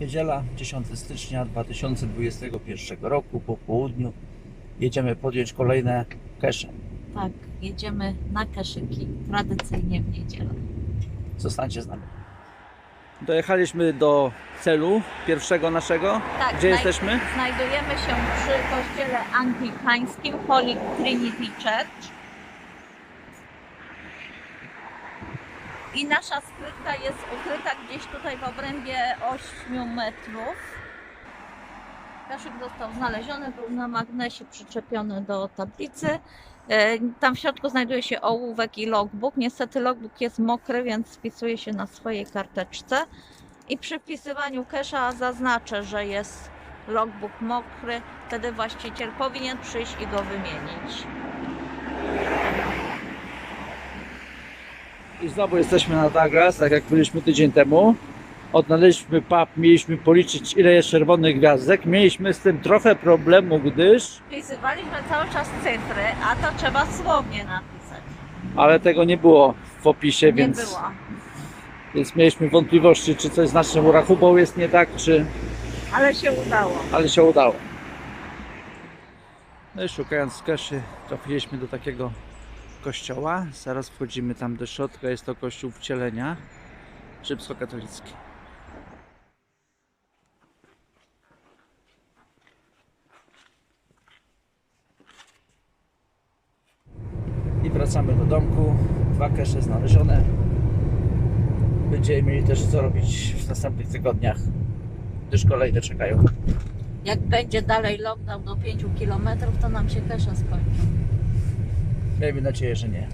Niedziela 10 stycznia 2021 roku po południu jedziemy podjąć kolejne kesze. Tak, jedziemy na Kaszyki, tradycyjnie w niedzielę. Zostańcie z nami. Dojechaliśmy do celu pierwszego naszego. Tak, Gdzie znaj- jesteśmy? Znajdujemy się przy kościele anglikańskim Holy Trinity Church. I nasza skrytka jest ukryta gdzieś tutaj w obrębie 8 metrów. Kaszyk został znaleziony, był na magnesie przyczepiony do tablicy. E, Tam w środku znajduje się ołówek i logbook. Niestety logbook jest mokry, więc spisuje się na swojej karteczce. I przy wpisywaniu kesza zaznaczę, że jest logbook mokry, wtedy właściciel powinien przyjść i go wymienić. I znowu jesteśmy na Douglas, tak jak byliśmy tydzień temu. Odnaleźliśmy pub, mieliśmy policzyć ile jest czerwonych gwiazdek. Mieliśmy z tym trochę problemu, gdyż, Wpisywaliśmy cały czas cyfry, a to trzeba słownie napisać. ale tego nie było w opisie, Nie więc, było. więc mieliśmy wątpliwości, czy coś z naszą rachubą jest nie tak, czy, Ale się udało. ale się udało. No i szukając keszy, trafiliśmy do takiego kościoła. Zaraz wchodzimy tam do środka. Jest to kościół wcielenia rzymskokatolicki. I wracamy do domku. Dwa kesze znalezione. Będziemy mieli też co robić w następnych tygodniach, gdyż kolejne czekają. Jak będzie dalej lockdown do 5 km, to nam się kesze skończą. Miejmy nadzieję, że nie.